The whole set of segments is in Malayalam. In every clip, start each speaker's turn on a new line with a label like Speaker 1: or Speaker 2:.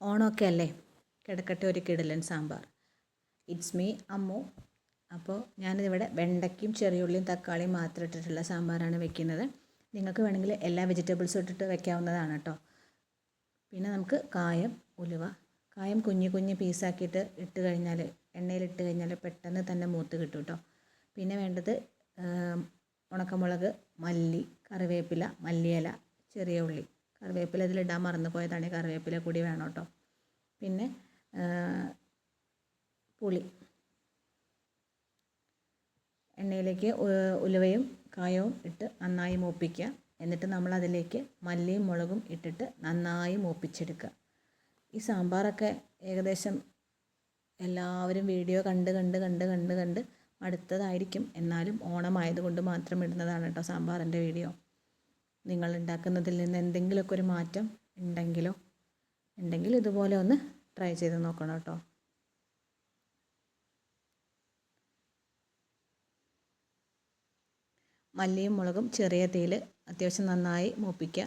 Speaker 1: ഓണമൊക്കെ അല്ലേ? കിടക്കട്ടെ ഒരു കിടലൻ സാമ്പാർ. It's me Ammu. അപ്പോൾ ഞാനിതിവിടെ വെണ്ടയ്ക്കും ചെറിയുള്ളിയും തക്കാളിയും മാത്രം ഇട്ടിട്ടുള്ള സാമ്പാറാണ് വെക്കുന്നത്. നിങ്ങൾക്ക് വേണമെങ്കിൽ എല്ലാ വെജിറ്റബിൾസും ഇട്ടിട്ട് വെക്കാവുന്നതാണ് കേട്ടോ. പിന്നെ നമുക്ക് കായം ഉലുവ. കായം കുഞ്ഞു കുഞ്ഞു പീസാക്കിയിട്ട് ഇട്ട് കഴിഞ്ഞാൽ എണ്ണയിലിട്ട് കഴിഞ്ഞാൽ പെട്ടെന്ന് തന്നെ മൂത്ത് കിട്ടും കേട്ടോ. പിന്നെ വേണ്ടത് ഉണക്കമുളക് മല്ലി കറിവേപ്പില മല്ലിയില ചെറിയ ഉള്ളി. കറിവേപ്പില ഇതിലിടാൻ മറന്നു പോയതാണ്. കറിവേപ്പില കൂടി വേണം കേട്ടോ പിന്നെ പുളി. എണ്ണയിലേക്ക് ഉലുവയും കായവും ഇട്ട് നന്നായി മൂപ്പിക്കുക. എന്നിട്ട് നമ്മൾ അതിലേക്ക് മല്ലിയും മുളകും ഇട്ടിട്ട് നന്നായി മൂപ്പിച്ചെടുക്കുക. ഈ സാമ്പാറൊക്കെ ഏകദേശം എല്ലാവരും വീഡിയോ കണ്ട് കണ്ട് കണ്ട് കണ്ട് കണ്ട് അടുത്തതായിരിക്കും. എന്നാലും ഓണമായതുകൊണ്ട് മാത്രം ഇടുന്നതാണ് കേട്ടോ സാമ്പാറിന്റെ വീഡിയോ. നിങ്ങൾ ഉണ്ടാക്കുന്നതിൽ നിന്ന് എന്തെങ്കിലുമൊക്കെ ഒരു മാറ്റം ഉണ്ടെങ്കിലോ ഉണ്ടെങ്കിൽ ഇതുപോലെ ഒന്ന് ട്രൈ ചെയ്ത് നോക്കണം കേട്ടോ. മല്ലിയും മുളകും ചെറിയ തീയിൽ അത്യാവശ്യം നന്നായി മൂപ്പിക്കുക.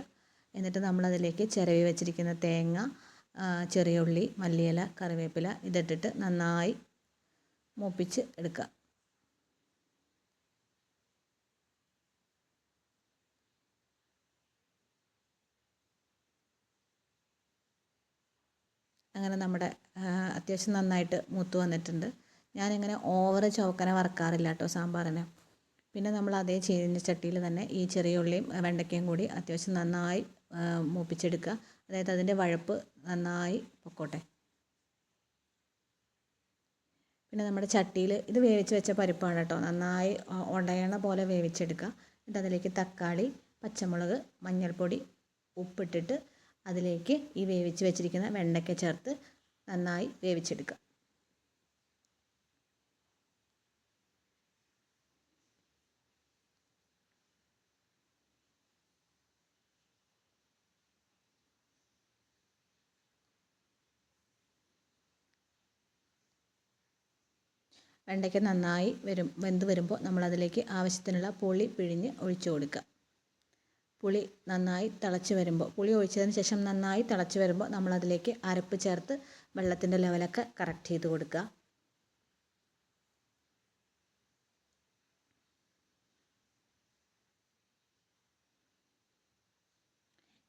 Speaker 1: എന്നിട്ട് നമ്മളതിലേക്ക് ചിരവി വെച്ചിരിക്കുന്ന തേങ്ങ ചെറിയ ഉള്ളി മല്ലിയില കറിവേപ്പില ഇതിട്ടിട്ട് നന്നായി മൂപ്പിച്ച് എടുക്കുക. അങ്ങനെ നമ്മുടെ അത്യാവശ്യം നന്നായിട്ട് മൂത്ത് വന്നിട്ടുണ്ട്. ഞാനിങ്ങനെ ഓവർ ചുവക്കനെ വറക്കാറില്ല കേട്ടോ സാമ്പാറിന്. പിന്നെ നമ്മൾ അതേ ചീനച്ചട്ടിയിൽ തന്നെ ഈ ചെറിയ ഉള്ളിയും വെണ്ടയ്ക്കയും കൂടി അത്യാവശ്യം നന്നായി മൂപ്പിച്ചെടുക്കുക. അതായത് അതിന്റെ വഴപ്പ് നന്നായി പൊക്കോട്ടെ. പിന്നെ നമ്മുടെ ചട്ടിയിൽ ഇത് വേവിച്ച് വെച്ച പരിപ്പാണ് കേട്ടോ നന്നായി ഉടയണ പോലെ വേവിച്ചെടുക്കുക. എന്നിട്ട് അതിലേക്ക് തക്കാളി പച്ചമുളക് മഞ്ഞൾപ്പൊടി ഉപ്പിട്ടിട്ട് അതിലേക്ക് ഈ വേവിച്ച് വെച്ചിരിക്കുന്ന വെണ്ടയ്ക്ക ചേർത്ത് നന്നായി വേവിച്ചെടുക്കുക. വെണ്ടയ്ക്ക നന്നായി വരും വെന്ത് വരുമ്പോൾ നമ്മളതിലേക്ക് ആവശ്യത്തിനുള്ള പുളി പിഴിഞ്ഞ് ഒഴിച്ചു കൊടുക്കുക. പുളി നന്നായി തിളച്ച് വരുമ്പോൾ പുളി ഒഴിച്ചതിന് ശേഷം നന്നായി തിളച്ച് വരുമ്പോൾ നമ്മളതിലേക്ക് അരപ്പ് ചേർത്ത് വെള്ളത്തിന്റെ ലെവലൊക്കെ കറക്റ്റ് ചെയ്ത് കൊടുക്കുക.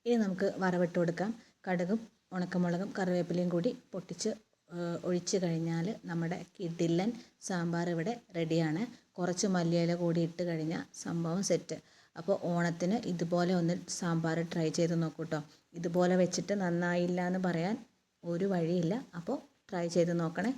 Speaker 1: ഇനി നമുക്ക് വറവിട്ട് കൊടുക്കാം. കടുകും ഉണക്കമുളകും കറിവേപ്പിലയും കൂടി പൊട്ടിച്ച് ഒഴിച്ചു കഴിഞ്ഞാൽ നമ്മുടെ കിടിലൻ സാമ്പാർ ഇവിടെ റെഡിയാണ് കുറച്ച് മല്ലിയില കൂടി ഇട്ട് കഴിഞ്ഞാൽ സംഭവം സെറ്റ് അപ്പോൾ ഓണത്തിന് ഇതുപോലെ ഒന്ന് സാമ്പാർ ട്രൈ ചെയ്ത് നോക്കൂ കേട്ടോ ഇതുപോലെ വെച്ചിട്ട് നന്നായില്ല എന്ന് പറയാൻ ഒരു വഴിയില്ല. അപ്പോൾ ട്രൈ ചെയ്ത് നോക്കണേ.